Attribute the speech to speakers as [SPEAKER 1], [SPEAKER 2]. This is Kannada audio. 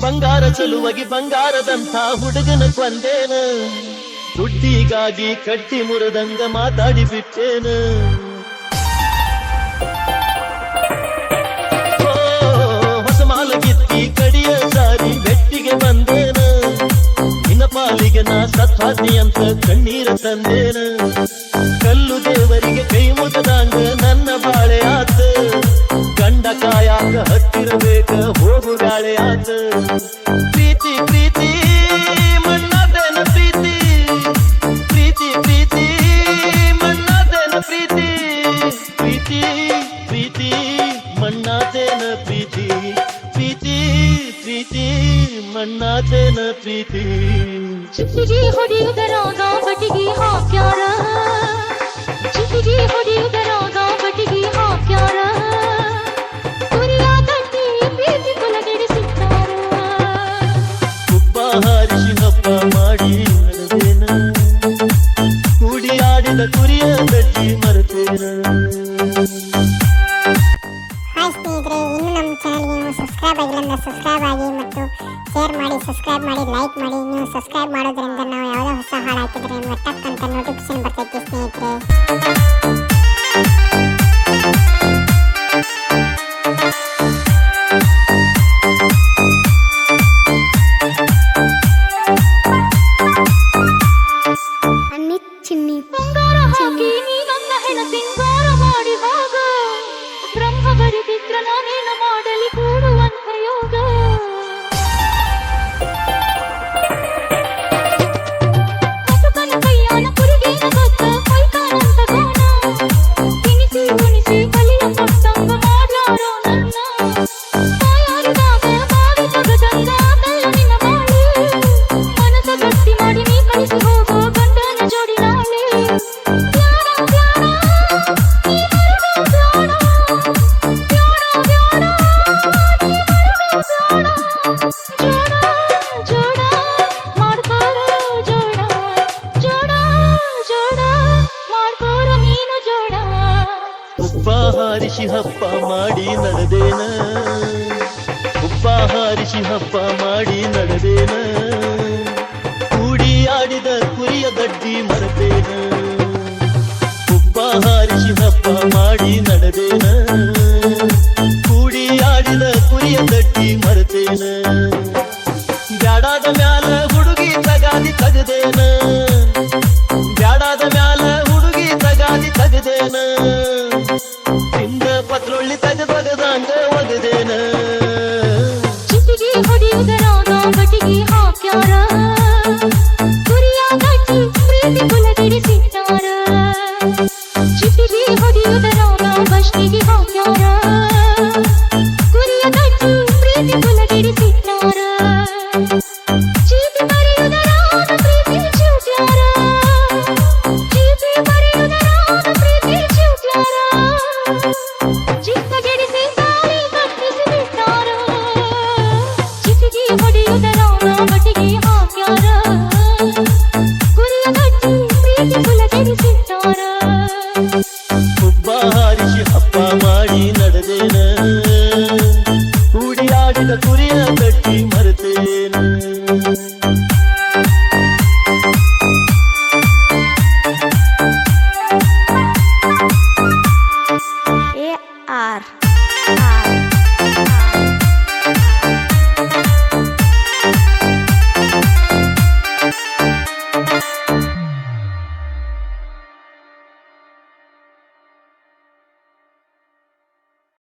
[SPEAKER 1] ಬಂಗಾರ ಚೆಲುವಾಗಿ ಬಂಗಾರದಂತ ಹುಡುಗನ ಕೊಂದೇನ ಬುಡ್ಡಿಗಾಗಿ ಕಟ್ಟಿ ಮುರಿದಂಗ ಮಾತಾಡಿ ಬಿಟ್ಟೇನು ನಾ ಅಂತ ಕಣ್ಣೀರ ತಂದೇನ. ಕಲ್ಲು ದೇವರಿಗೆ ಕೈ ಮುಗದಂಗ ನನ್ನ ಬಾಳೆ ಆತ. ಗಂಡ ಕಾಯಾಗ ಹತ್ತಿರಬೇಕ ಹೋಗು ಗಾಳೆ ಆತ. ಮಣ್ಣಾದೇನ ಪ್ರೀತಿ?
[SPEAKER 2] ಚಿಟ್ಟಿಗೆ ಹೊಡೆಯುವುದರ ಬಟಿಗೆ ಹಾಕ್ಯಾರ? ಚಿಟ್ಟಿಗೆ ಹೊಡೆಯುವುದರ ಬಟಿಗೆ ಹಾಕ್ಯಾರ?
[SPEAKER 1] ಹಾರಿಸಿ ಹಬ್ಬ ಮಾಡಿ ನಡೆದೇನ ಕೂಡಿ ಆಡಿದ ಕುರಿಯ ಗಟ್ಟಿ ಮರೆತೇನ?
[SPEAKER 3] ಹಾಯ್ ಸ್ನೇಹಿತರೆ ಇನ್ನು ನಮ್ಮ ಚಾನಲ್ಗೆ ನೀವು ಸಬ್ಸ್ಕ್ರೈಬ್ ಆಗಿಲ್ಲ ಸಬ್ಸ್ಕ್ರೈಬ್ ಆಗಿ ಮತ್ತು ಶೇರ್ ಮಾಡಿ ಸಬ್ಸ್ಕ್ರೈಬ್ ಮಾಡಿ ಲೈಕ್ ಮಾಡಿ ನೀವು ಸಬ್ಸ್ಕ್ರೈಬ್ ಮಾಡೋದ್ರಿಂದ ನಾವು ಯಾವುದೋ ಹೊಸ ಹಾಡು ಹಾಕಿದ್ರೆ ನಿಮ್ಗೆ ಟಕ್ ಅಂತ ನೋಟಿಫಿಕೇಶನ್ ಬರ್ತೈತಿ ಸ್ನೇಹಿತರೆ ಅನ್ನಿ ಚಿನ್ನಿ
[SPEAKER 2] ಬಂಗಾರ ಹಾಕಿ ನೀ ನನ್ನ ಹೆಣ
[SPEAKER 1] ನಡೆದೇನ? ಉಪ್ಪ ಹಾರಿಸಿ ಹಬ್ಬ ಮಾಡಿ ನಡೆದೇನ? ಕೂಡಿ ಆಡಿದ ಕುರಿಯ ಗಡ್ಡಿ ಮರೆತೇನ? ಉಪ್ಪ ಹಾರಿಸಿ ಹಬ್ಬ ಮಾಡಿ ನಡೆದೇನ? ಕೂಡಿ ಆಡಿದ ಕುರಿಯ ಗಡ್ಡಿ ಮರೆತೇನ? ಬ್ಯಾಡಾದ ಮ್ಯಾಲ ಹುಡುಗಿ ತಗಾದಿ ತಗದೇನ? ಬ್ಯಾಡಾದ ಮ್ಯಾಲ ಹುಡುಗಿ ತಗಾದಿ ತಗದೇನ? patrolli like a tangga